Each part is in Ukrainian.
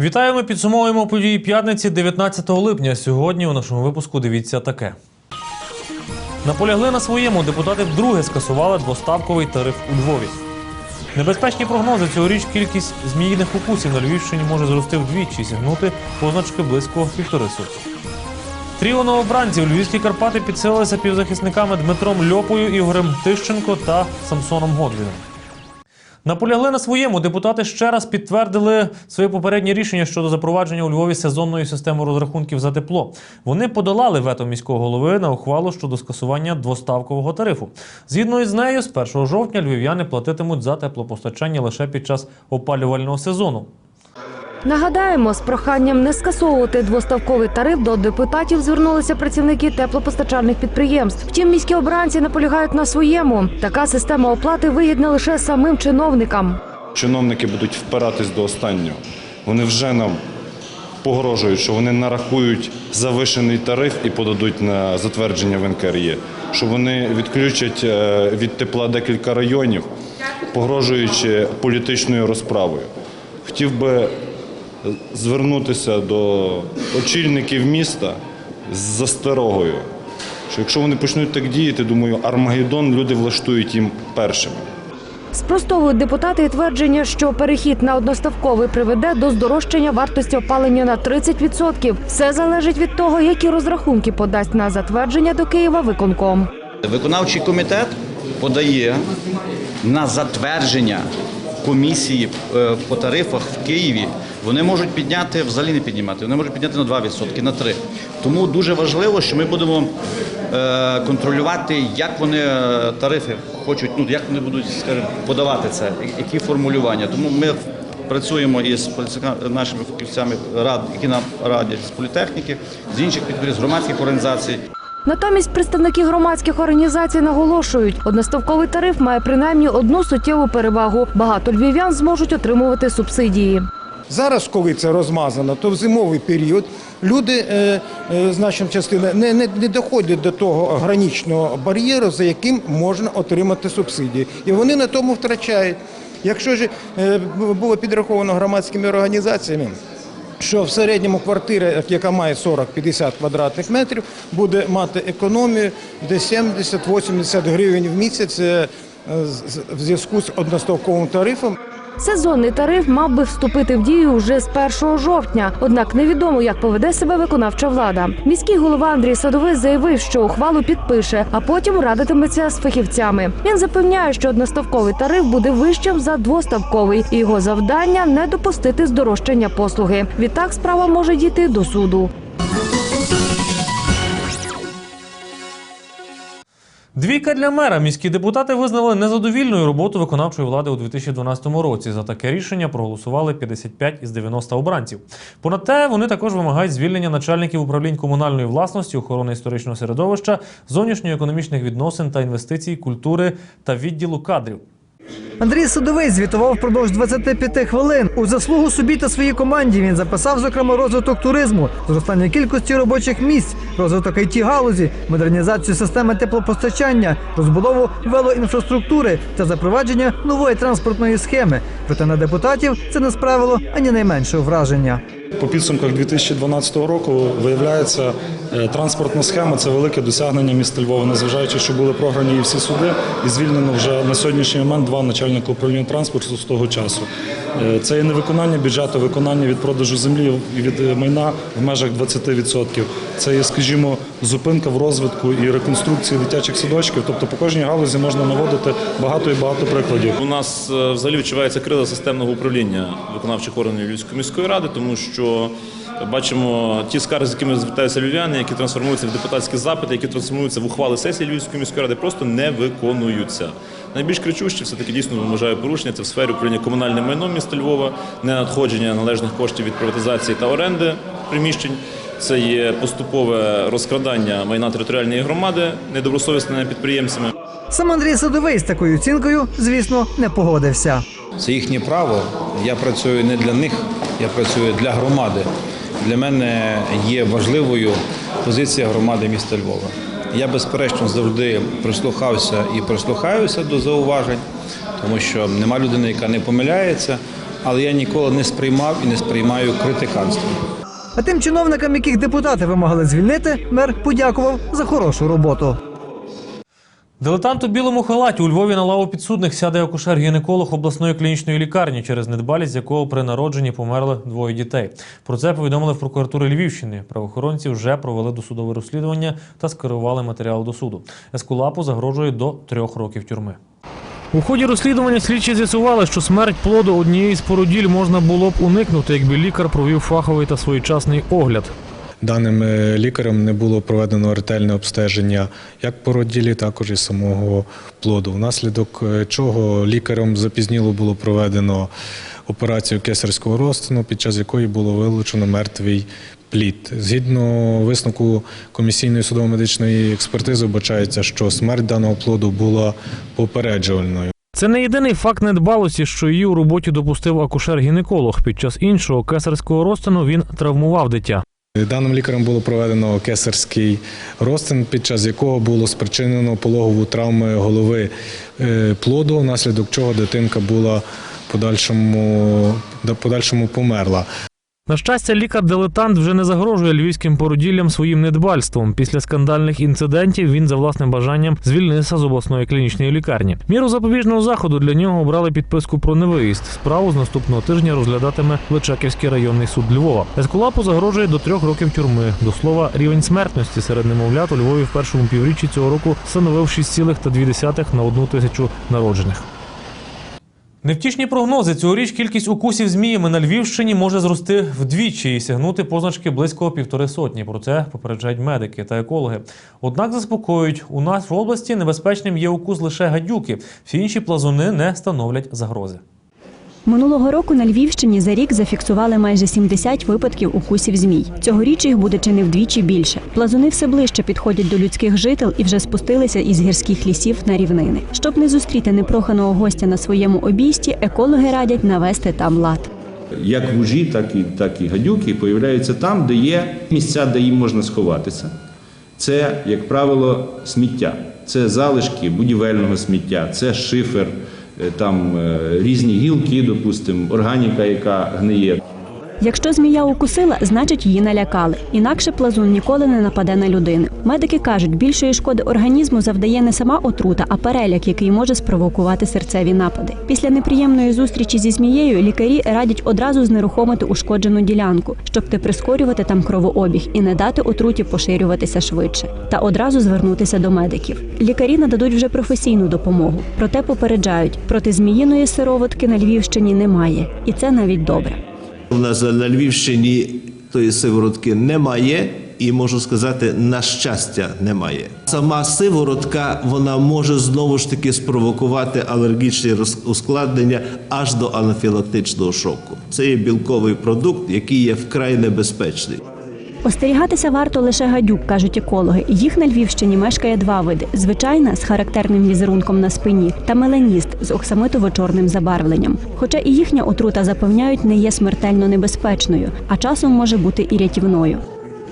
Вітаємо, підсумовуємо події п'ятниці 19 липня. Сьогодні у нашому випуску дивіться таке. Наполягли на своєму. Депутати вдруге скасували двоставковий тариф у Львові. Небезпечні прогнози цьогоріч кількість зміїних укусів на Львівщині може зрости вдвічі сягнути позначки близько півтори сотні. Тріо новобранців Львівські Карпати підсилилися півзахисниками Дмитром Льопою, Ігорем Тищенко та Самсоном Годвіном. Наполягли на своєму. Депутати ще раз підтвердили своє попереднє рішення щодо запровадження у Львові сезонної системи розрахунків за тепло. Вони подолали вето міського голови на ухвалу щодо скасування двоставкового тарифу. Згідно із нею, з 1 жовтня львів'яни платитимуть за теплопостачання лише під час опалювального сезону. Нагадаємо, з проханням не скасовувати двоставковий тариф до депутатів звернулися працівники теплопостачальних підприємств. Втім, міські обранці наполягають на своєму. Така система оплати вигідна лише самим чиновникам. чиновники будуть впиратись до останнього. Вони вже нам погрожують, що вони нарахують завишений тариф і подадуть на затвердження в НКРЄ, що вони відключать е, від тепла декілька районів, погрожуючи політичною розправою. Хотів би звернутися до очільників міста з засторогою, що якщо вони почнуть так діяти, думаю, Армагеддон люди влаштують їм першими. Спростовують депутати і твердження, що перехід на одноставковий приведе до здорожчання вартості опалення на 30%. Все залежить від того, які розрахунки подасть на затвердження до Києва виконком. Виконавчий комітет подає на затвердження комісії е, по тарифах в Києві. Вони можуть підняти, взагалі не піднімати, вони можуть підняти на 2%, на 3%. Тому дуже важливо, що ми будемо е, контролювати, як вони е, тарифи хочуть, ну як вони будуть скажімо, подавати це, які формулювання. Тому ми працюємо із нашими фахівцями рад, які нам радять з політехніки, з інших підприємств, громадських організацій. Натомість представники громадських організацій наголошують, одноставковий тариф має принаймні одну суттєву перевагу. Багато львів'ян зможуть отримувати субсидії. Зараз, коли це розмазано, то в зимовий період люди, е, е, значна частина, не, не, не доходять до того граничного бар'єру, за яким можна отримати субсидії. І вони на тому втрачають. Якщо ж е, було підраховано громадськими організаціями, що в середньому квартира, яка має 40-50 квадратних метрів, буде мати економію десь 70-80 гривень в місяць в зв'язку з одноставковим тарифом. Сезонний тариф мав би вступити в дію вже з 1 жовтня. Однак невідомо, як поведе себе виконавча влада. Міський голова Андрій Садовий заявив, що ухвалу підпише, а потім радитиметься з фахівцями. Він запевняє, що одноставковий тариф буде вищим за двоставковий, і його завдання не допустити здорожчання послуги. Відтак справа може дійти до суду. Двійка для мера. Міські депутати визнали незадовільною роботу виконавчої влади у 2012 році. За таке рішення проголосували 55 із 90 обранців. Понад те, вони також вимагають звільнення начальників управлінь комунальної власності, охорони історичного середовища, зовнішньоекономічних відносин та інвестицій, культури та відділу кадрів. Андрій Судовий звітував впродовж 25 хвилин. У заслугу собі та своїй команді він записав, зокрема, розвиток туризму, зростання кількості робочих місць, розвиток it галузі, модернізацію системи теплопостачання, розбудову велоінфраструктури та запровадження нової транспортної схеми. Проте на депутатів це не справило ані найменшого враження. По підсумках 2012 року виявляється, транспортна схема це велике досягнення міста Львова, незважаючи, що були програні і всі суди, і звільнено вже на сьогоднішній момент два начальника управління транспорту з того часу. Е, Це є не виконання бюджету, виконання від продажу землі і від е, майна в межах 20%. Це є, скажімо, зупинка в розвитку і реконструкції дитячих садочків. Тобто по кожній галузі можна наводити багато і багато прикладів. У нас е, взагалі відчувається криза системного управління виконавчих органів Львівської міської ради, тому що бачимо ті скарги, з якими звертаються львів'яни, які трансформуються в депутатські запити, які трансформуються в ухвали сесії Львівської міської ради, просто не виконуються. Найбільш кричуще все таки дійсно вважаю порушення це в сфері управління комунальним майном міста Львова, ненадходження належних коштів від приватизації та оренди приміщень. Це є поступове розкрадання майна територіальної громади недобросовісними підприємцями. Сам Андрій Садовий з такою оцінкою, звісно, не погодився. Це їхнє право. Я працюю не для них, я працюю для громади. Для мене є важливою позиція громади міста Львова. Я, безперечно, завжди прислухався і прислухаюся до зауважень, тому що нема людини, яка не помиляється. але я ніколи не сприймав і не сприймаю критиканство. А тим чиновникам, яких депутати вимагали звільнити, мер подякував за хорошу роботу. Дилетант у білому халаті у Львові на лаву підсудних сяде акушер-гінеколог обласної клінічної лікарні, через недбалість якого при народженні померли двоє дітей. Про це повідомили в прокуратурі Львівщини. Правоохоронці вже провели досудове розслідування та скерували матеріал до суду. Ескулапу загрожує до трьох років тюрми. У ході розслідування слідчі з'ясували, що смерть плоду однієї з породіль можна було б уникнути, якби лікар провів фаховий та своєчасний огляд. Даним е, лікарем не було проведено ретельне обстеження як породілі, також і самого плоду. Внаслідок е, чого лікарем запізніло було проведено операцію кесарського розтину, під час якої було вилучено мертвий плід. Згідно висновку комісійної судово-медичної експертизи, вбачається, що смерть даного плоду була попереджувальною. Це не єдиний факт недбалості, що її у роботі допустив акушер-гінеколог. Під час іншого кесарського розтину він травмував дитя. Даним лікарем було проведено кесарський розтин, під час якого було спричинено пологову травму голови е, плоду, внаслідок чого дитинка була подальшому, подальшому померла. На щастя, лікар-дилетант вже не загрожує львівським породіллям своїм недбальством. Після скандальних інцидентів він за власним бажанням звільнився з обласної клінічної лікарні. Міру запобіжного заходу для нього обрали підписку про невиїзд. Справу з наступного тижня розглядатиме Личаківський районний суд Львова. Ескулапу загрожує до трьох років тюрми. До слова, рівень смертності серед немовлят у Львові в першому півріччі цього року становив 6,2 на одну тисячу народжених. Невтішні прогнози. Цьогоріч кількість укусів зміями на Львівщині може зрости вдвічі і сягнути позначки близько півтори сотні. Про це попереджають медики та екологи. Однак заспокоюють, у нас в області небезпечним є укус лише гадюки. Всі інші плазуни не становлять загрози. Минулого року на Львівщині за рік зафіксували майже 70 випадків укусів змій. Цьогоріч їх буде чи не вдвічі більше. Плазуни все ближче підходять до людських жител і вже спустилися із гірських лісів на рівнини. Щоб не зустріти непроханого гостя на своєму обійсті, екологи радять навести там лад. Як вужі, так і, так і гадюки появляються там, де є місця, де їм можна сховатися. Це, як правило, сміття. Це залишки будівельного сміття, це шифер, там е, різні гілки, допустимо, органіка, яка гниє. Якщо змія укусила, значить її налякали. Інакше плазун ніколи не нападе на людину. Медики кажуть, більшої шкоди організму завдає не сама отрута, а переляк, який може спровокувати серцеві напади. Після неприємної зустрічі зі змією лікарі радять одразу знерухомити ушкоджену ділянку, щоб не прискорювати там кровообіг і не дати отруті поширюватися швидше, та одразу звернутися до медиків. Лікарі нададуть вже професійну допомогу, проте попереджають, проти зміїної сироватки на Львівщині немає, і це навіть добре. У нас на Львівщині тої сиворотки немає, і можу сказати, на щастя, немає. Сама сиворотка вона може знову ж таки спровокувати алергічні ускладнення аж до анафілактичного шоку. Це є білковий продукт, який є вкрай небезпечний. Остерігатися варто лише гадюк, кажуть екологи. Їх на Львівщині мешкає два види: звичайна з характерним візерунком на спині та меленіст з оксамитово-чорним забарвленням. Хоча і їхня отрута запевняють не є смертельно небезпечною, а часом може бути і рятівною.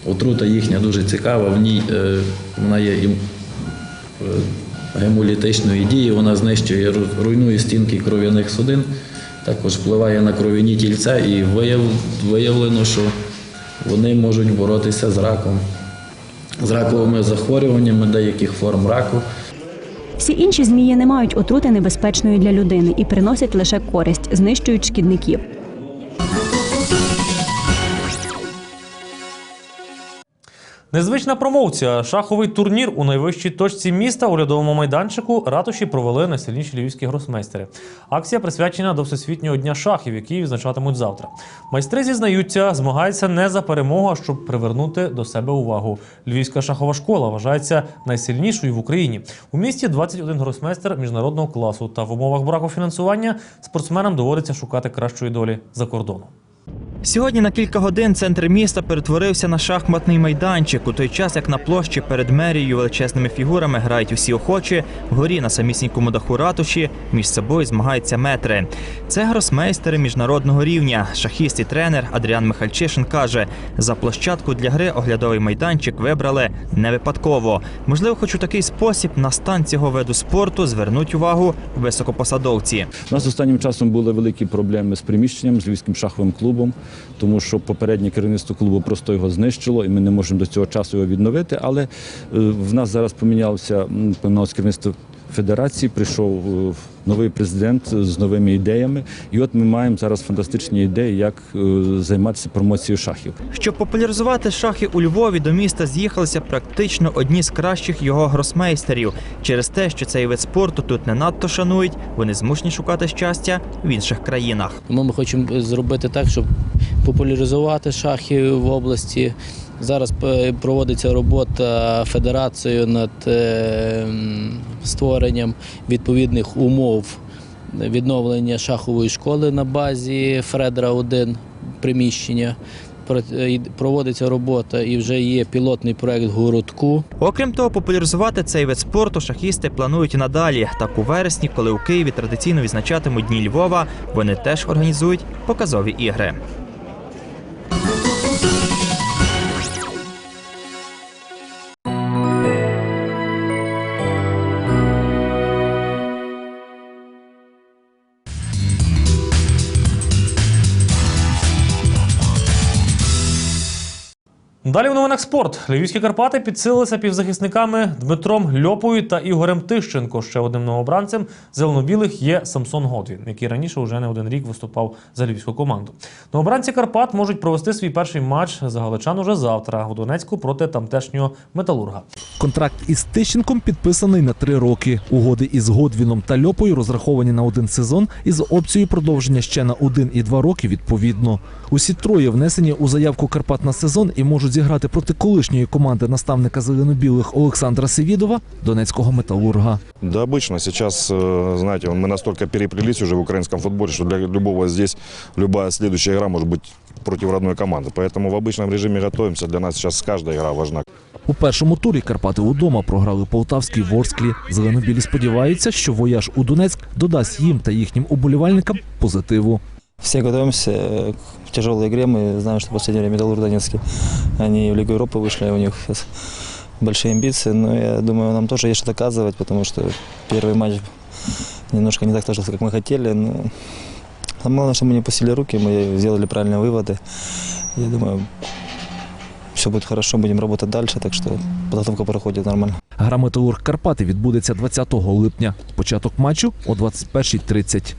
Отрута їхня дуже цікава. В ній е, вона є і, е, гемолітичної дії, вона знищує, руйнує стінки кров'яних судин, також впливає на кров'яні тільця і вияв, виявлено, що вони можуть боротися з раком, з раковими захворюваннями деяких форм раку. Всі інші змії не мають отрути небезпечної для людини і приносять лише користь, знищують шкідників. Незвична промовція. Шаховий турнір у найвищій точці міста у льодовому майданчику ратуші провели найсильніші львівські гросмейстери. Акція присвячена до Всесвітнього дня шахів, який відзначатимуть завтра. Майстри зізнаються, змагаються не за перемогу, а щоб привернути до себе увагу. Львівська шахова школа вважається найсильнішою в Україні. У місті 21 гросмейстер міжнародного класу. Та в умовах браку фінансування спортсменам доводиться шукати кращої долі за кордоном. Сьогодні на кілька годин центр міста перетворився на шахматний майданчик. У той час, як на площі перед мерією величезними фігурами грають усі охочі, вгорі на самісінькому даху ратуші між собою змагаються метри. Це гросмейстери міжнародного рівня. Шахіст і тренер Адріан Михальчишин каже: за площадку для гри оглядовий майданчик вибрали не випадково. Можливо, хоч у такий спосіб на стан цього виду спорту звернуть увагу високопосадовці. У нас останнім часом були великі проблеми з приміщенням, з Львівським шаховим клубом, тому що попереднє керівництво клубу просто його знищило, і ми не можемо до цього часу його відновити. Але е, в нас зараз помінялося помінялося керівництво федерації, прийшов е, новий президент з новими ідеями. І от ми маємо зараз фантастичні ідеї, як е, займатися промоцією шахів. Щоб популяризувати шахи у Львові, до міста з'їхалися практично одні з кращих його гросмейстерів. Через те, що цей вид спорту тут не надто шанують, вони змушені шукати щастя в інших країнах. Тому ми хочемо зробити так, щоб популяризувати шахи в області. Зараз е, проводиться робота федерацією над е, створенням відповідних умов відновлення шахової школи на базі Фредера 1 приміщення. Проводиться робота і вже є пілотний проект городку. Окрім того, популяризувати цей вид спорту шахісти планують і надалі. Так у вересні, коли у Києві традиційно відзначатимуть Дні Львова, вони теж організують показові ігри. Далі в новинах спорт. Львівські Карпати підсилилися півзахисниками Дмитром Льопою та Ігорем Тищенко. Ще одним новобранцем зелено-білих є Самсон Годвін, який раніше вже не один рік виступав за львівську команду. Новобранці Карпат можуть провести свій перший матч за галичан уже завтра у Донецьку проти тамтешнього металурга. Контракт із Тищенком підписаний на три роки. Угоди із Годвіном та Льопою розраховані на один сезон із опцією продовження ще на один і два роки відповідно. Усі троє внесені у заявку Карпат на сезон і можуть зіграти проти колишньої команди наставника зеленобілих Олександра Севідова, донецького металурга. Да, обычно. Сейчас, э, знаете, мы настолько переплелись уже в украинском футболе, что для любого здесь любая следующая игра может быть против родной команды. Поэтому в обычном режиме готовимся. Для нас сейчас каждая игра важна. У першому турі Карпати удома програли Полтавській Ворсклі. Зеленобілі сподіваються, що вояж у Донецьк додасть їм та їхнім уболівальникам позитиву. Все готовимся к тяжелой игре. Мы знаем, что в последнее время Металлург Донецкий, они в Лигу Европы вышли, у них сейчас большие амбиции. Но я думаю, нам тоже есть что доказывать, потому что первый матч немножко не так сложился, как мы хотели. Но самое главное, что мы не пустили руки, мы сделали правильные выводы. Я думаю, все будет хорошо, будем работать дальше, так что подготовка проходит нормально. Гра Металург Карпати відбудеться 20 липня. Початок матчу о 21.30.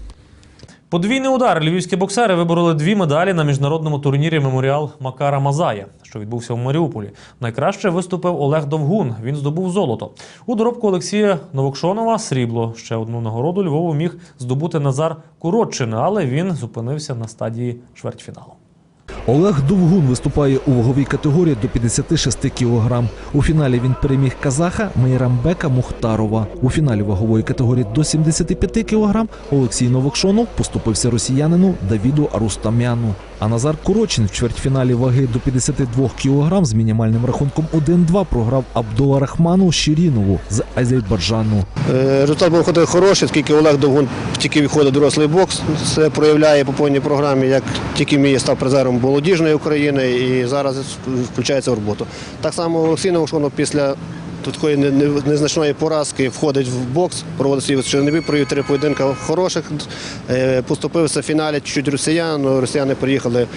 Подвійний удар львівські боксери вибороли дві медалі на міжнародному турнірі Меморіал Макара Мазая, що відбувся в Маріуполі. Найкраще виступив Олег Довгун. Він здобув золото. У доробку Олексія Новокшонова срібло. Ще одну нагороду Львову міг здобути Назар Куротчин, але він зупинився на стадії чвертьфіналу. Олег Довгун виступає у ваговій категорії до 56 кг. У фіналі він переміг казаха Мейрамбека Мухтарова. У фіналі вагової категорії до 75 кг Олексій Новокшонов поступився росіянину Давіду Арустамяну. А Назар Курочин в чвертьфіналі ваги до 52 кг з мінімальним рахунком 1-2 програв Абдула Рахману Шірінову з Азербайджану. Е, Результат був ходив хороший, оскільки Олег Довгун тільки виходить дорослий бокс. Це проявляє по повній програмі, як тільки мій став призером молодіжної України і зараз включається в роботу. Так само Олексій Новошонов після такої не- не- незначної поразки входить в бокс, проводить свій чернобій, провів три поєдинка хороших. Е, Поступився в фіналі чуть росіян, росіяни приїхали.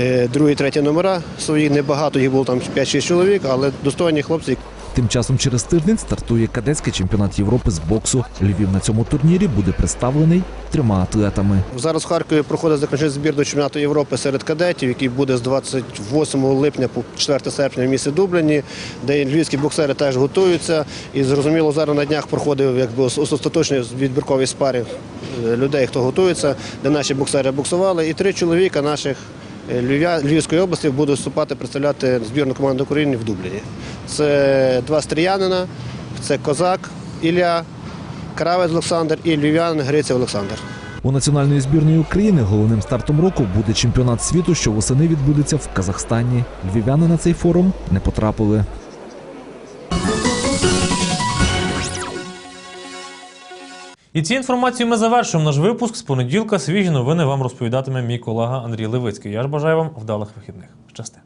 е, Другі, треті номера свої, небагато, їх було там 5-6 чоловік, але достойні хлопці, Тим часом через тиждень стартує кадетський чемпіонат Європи з боксу. Львів на цьому турнірі буде представлений трьома атлетами. Зараз в Харкові проходить заключний збір до чемпіонату Європи серед кадетів, який буде з 28 липня по 4 серпня в місті Дубліні, де львівські боксери теж готуються. І зрозуміло, зараз на днях проходив якби ос- остаточний відбірковий спарів е, людей, хто готується, де наші боксери боксували. І три чоловіка наших Львівської області будуть вступати, представляти збірну команду України в Дубліні. Це два стріянина, це козак Ілля, Кравець Олександр і Львів'ян Гриців Олександр. У національної збірної України головним стартом року буде чемпіонат світу, що восени відбудеться в Казахстані. Львів'яни на цей форум не потрапили. І цією інформацією ми завершуємо наш випуск. З понеділка свіжі новини вам розповідатиме мій колега Андрій Левицький. Я ж бажаю вам вдалих вихідних. Щасти.